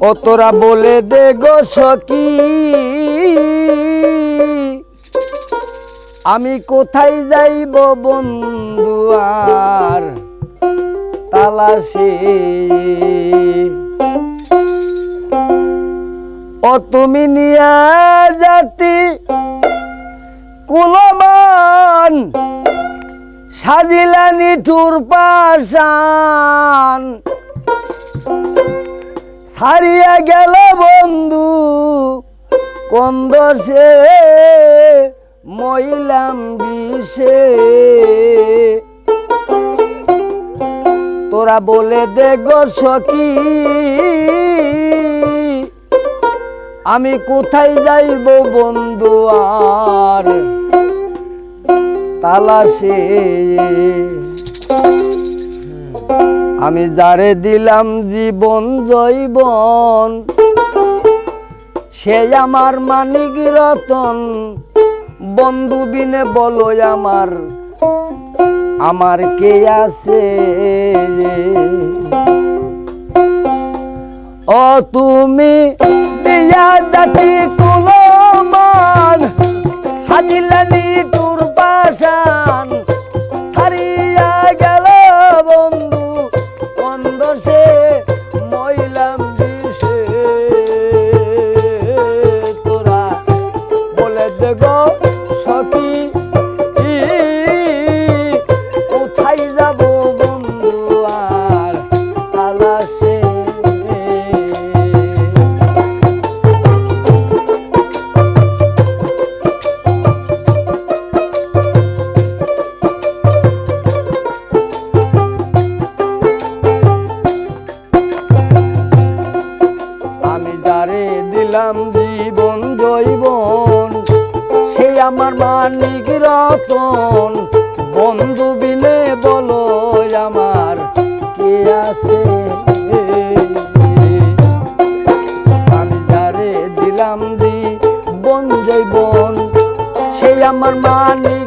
ও তোরা বলে দে গো সখী। আমি কোথায় যাইব বন্ধু আর তালাশে? ও তুমি নিয়া জাতি কুলমান সাজিলানি টুর পাশান ছাড়িয়া গেল বন্ধু কন্দসে মইলাম বিষে। তোরা বলে দে গো আমি কোথায় যাইব বন্ধু আর তালাশে? আমি যারে দিলাম জীবন জৈবন, সে আমার মানিক রতন। বন্ধু বিনে বলো আমার আমার কে আছে? ও তুমি দিয়া জাতি কুলমান সাজিলানি মানিক রতন বন্ধু বিনে বলো আমার কে আছে? আমি যারে দিলাম যাই বন সেই আমার মানিক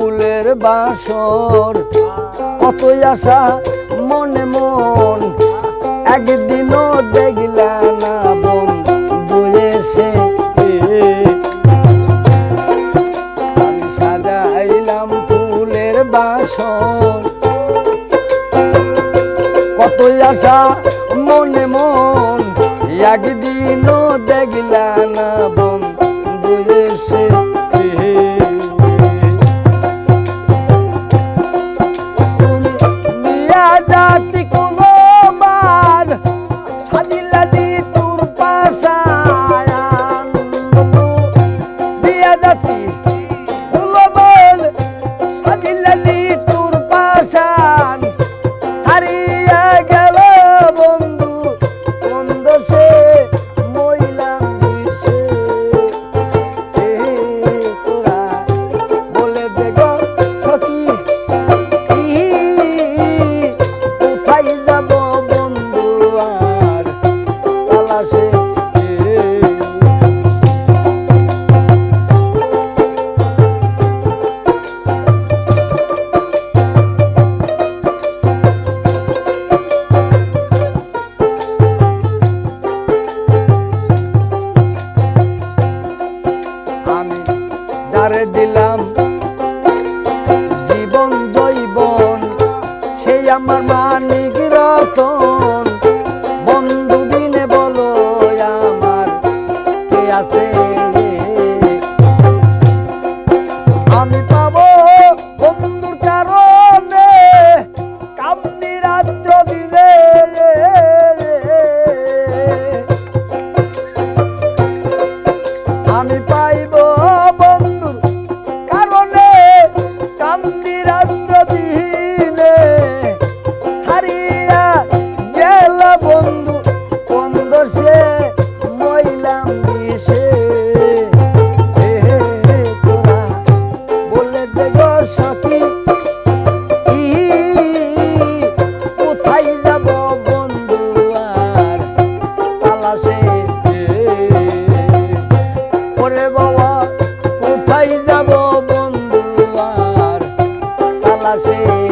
ফুলের বাসর। কতই আশা, মনে মন। একদিনও দেখলা না বন্ধু এসে। আমি সাজাইলাম ফুলের বাসর। কতই আশা, মনে মন। একদিনও দেখলা না বন্ধু তারে দিলাম। জীবন জৈবন সেই আমার মানিক রতন। বন্ধু বিনে বলো আমার কে আছে? ভালোবাসে